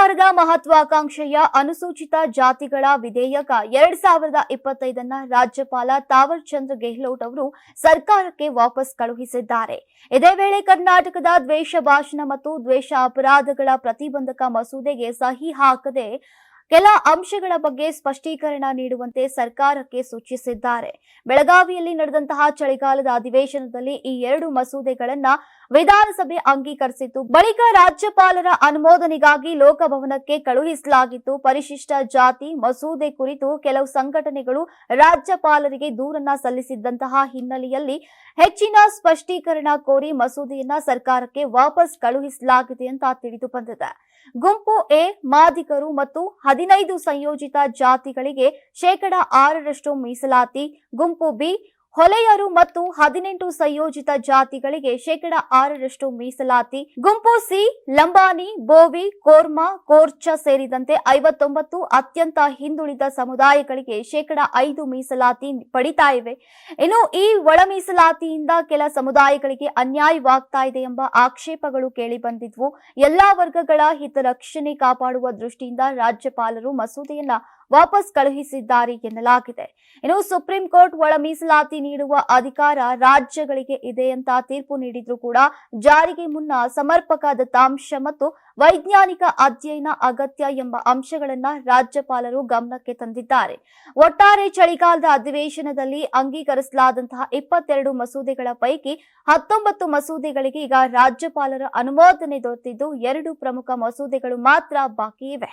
ಸರ್ಕಾರದ ಮಹತ್ವಾಕಾಂಕ್ಷೆಯ ಅನುಸೂಚಿತ ಜಾತಿಗಳ ವಿಧೇಯಕ ಎರಡ್ ಸಾವಿರದ ಇಪ್ಪತ್ತೈದನ್ನ ರಾಜ್ಯಪಾಲ ತಾವರ್ ಚಂದ್ರ ಗೆಹ್ಲೋಟ್ ಅವರು ಸರ್ಕಾರಕ್ಕೆ ವಾಪಸ್ ಕಳುಹಿಸಿದ್ದಾರೆ. ಇದೇ ವೇಳೆ ಕರ್ನಾಟಕದ ದ್ವೇಷ ಭಾಷಣ ಮತ್ತು ದ್ವೇಷ ಅಪರಾಧಗಳ ಪ್ರತಿಬಂಧಕ ಮಸೂದೆಗೆ ಸಹಿ ಹಾಕದೆ ಕೆಲ ಅಂಶಗಳ ಬಗ್ಗೆ ಸ್ಪಷ್ಟೀಕರಣ ನೀಡುವಂತೆ ಸರ್ಕಾರಕ್ಕೆ ಸೂಚಿಸಿದ್ದಾರೆ. ಬೆಳಗಾವಿಯಲ್ಲಿ ನಡೆದಂತಹ ಚಳಿಗಾಲದ ಅಧಿವೇಶನದಲ್ಲಿ ಈ ಎರಡು ಮಸೂದೆಗಳನ್ನ ವಿಧಾನಸಭೆ ಅಂಗೀಕರಿಸಿತ್ತು. ಬಳಿಕ ರಾಜ್ಯಪಾಲರ ಅನುಮೋದನೆಗಾಗಿ ಲೋಕಭವನಕ್ಕೆ ಕಳುಹಿಸಲಾಗಿತ್ತು. ಪರಿಶಿಷ್ಟ ಜಾತಿ, ಮಸೂದೆ ಕುರಿತು ಕೆಲವು ಸಂಘಟನೆಗಳು ರಾಜ್ಯಪಾಲರಿಗೆ ದೂರನ್ನ ಸಲ್ಲಿಸಿದ್ದಂತಹ ಹಿನ್ನೆಲೆಯಲ್ಲಿ ಹೆಚ್ಚಿನ ಸ್ಪಷ್ಟೀಕರಣ ಕೋರಿ ಮಸೂದೆಯನ್ನ ಸರ್ಕಾರಕ್ಕೆ ವಾಪಸ್ ಕಳುಹಿಸಲಾಗಿದೆ ಅಂತ ತಿಳಿದು ಬಂದಿದೆ. ಗುಂಪು ಎ, ಮಾದಿಗರು ಮತ್ತು ಹದಿನೈದು ಸಂಯೋಜಿತ ಜಾತಿಗಳಿಗೆ ಶೇಕಡ ಆರರಷ್ಟು ಮೀಸಲಾತಿ ಗುಂಪು ಬಿ ಹೊಲೆಯರು ಮತ್ತು ಹದಿನೆಂಟು ಸಂಯೋಜಿತ ಜಾತಿಗಳಿಗೆ ಶೇಕಡ ಆರರಷ್ಟು ಮೀಸಲಾತಿ. ಗುಂಪು ಸಿ ಲಂಬಾನಿ ಬೋವಿ, ಕೋರ್ಮಾ, ಕೋರ್ಚ ಸೇರಿದಂತೆ ಐವತ್ತೊಂಬತ್ತು ಅತ್ಯಂತ ಹಿಂದುಳಿದ ಸಮುದಾಯಗಳಿಗೆ ಶೇಕಡ ಐದು ಮೀಸಲಾತಿ ಪಡಿತಾ ಇವೆ. ಇನ್ನು ಈ ಒಳ ಮೀಸಲಾತಿಯಿಂದ ಕೆಲ ಸಮುದಾಯಗಳಿಗೆ ಅನ್ಯಾಯವಾಗ್ತಾ ಇದೆ ಎಂಬ ಆಕ್ಷೇಪಗಳು ಕೇಳಿ ಬಂದಿದ್ವು ಎಲ್ಲಾ ವರ್ಗಗಳ ಹಿತರಕ್ಷಣೆ ಕಾಪಾಡುವ ದೃಷ್ಟಿಯಿಂದ ರಾಜ್ಯಪಾಲರು ಮಸೂದೆಯನ್ನ ವಾಪಸ್ ಕಳುಹಿಸಿದ್ದಾರೆ ಎನ್ನಲಾಗಿದೆ. ಇನ್ನು ಸುಪ್ರೀಂ ಕೋರ್ಟ್ ಒಳ ಮೀಸಲಾತಿ ನೀಡುವ ಅಧಿಕಾರ ರಾಜ್ಯಗಳಿಗೆ ಇದೆ ಅಂತ ತೀರ್ಪು ನೀಡಿದ್ರು ಕೂಡ ಜಾರಿಗೆ ಮುನ್ನ ಸಮರ್ಪಕ ದತ್ತಾಂಶ ಮತ್ತು ವೈಜ್ಞಾನಿಕ ಅಧ್ಯಯನ ಅಗತ್ಯ ಎಂಬ ಅಂಶಗಳನ್ನ ರಾಜ್ಯಪಾಲರು ಗಮನಕ್ಕೆ ತಂದಿದ್ದಾರೆ. ಒಟ್ಟಾರೆ ಚಳಿಗಾಲದ ಅಧಿವೇಶನದಲ್ಲಿ ಅಂಗೀಕರಿಸಲಾದಂತಹ ಇಪ್ಪತ್ತೆರಡು ಮಸೂದೆಗಳ ಪೈಕಿ ಹತ್ತೊಂಬತ್ತು ಮಸೂದೆಗಳಿಗೆ ಈಗ ರಾಜ್ಯಪಾಲರ ಅನುಮೋದನೆ ದೊರೆತಿದ್ದು ಎರಡು ಪ್ರಮುಖ ಮಸೂದೆಗಳು ಮಾತ್ರ ಬಾಕಿ ಇವೆ.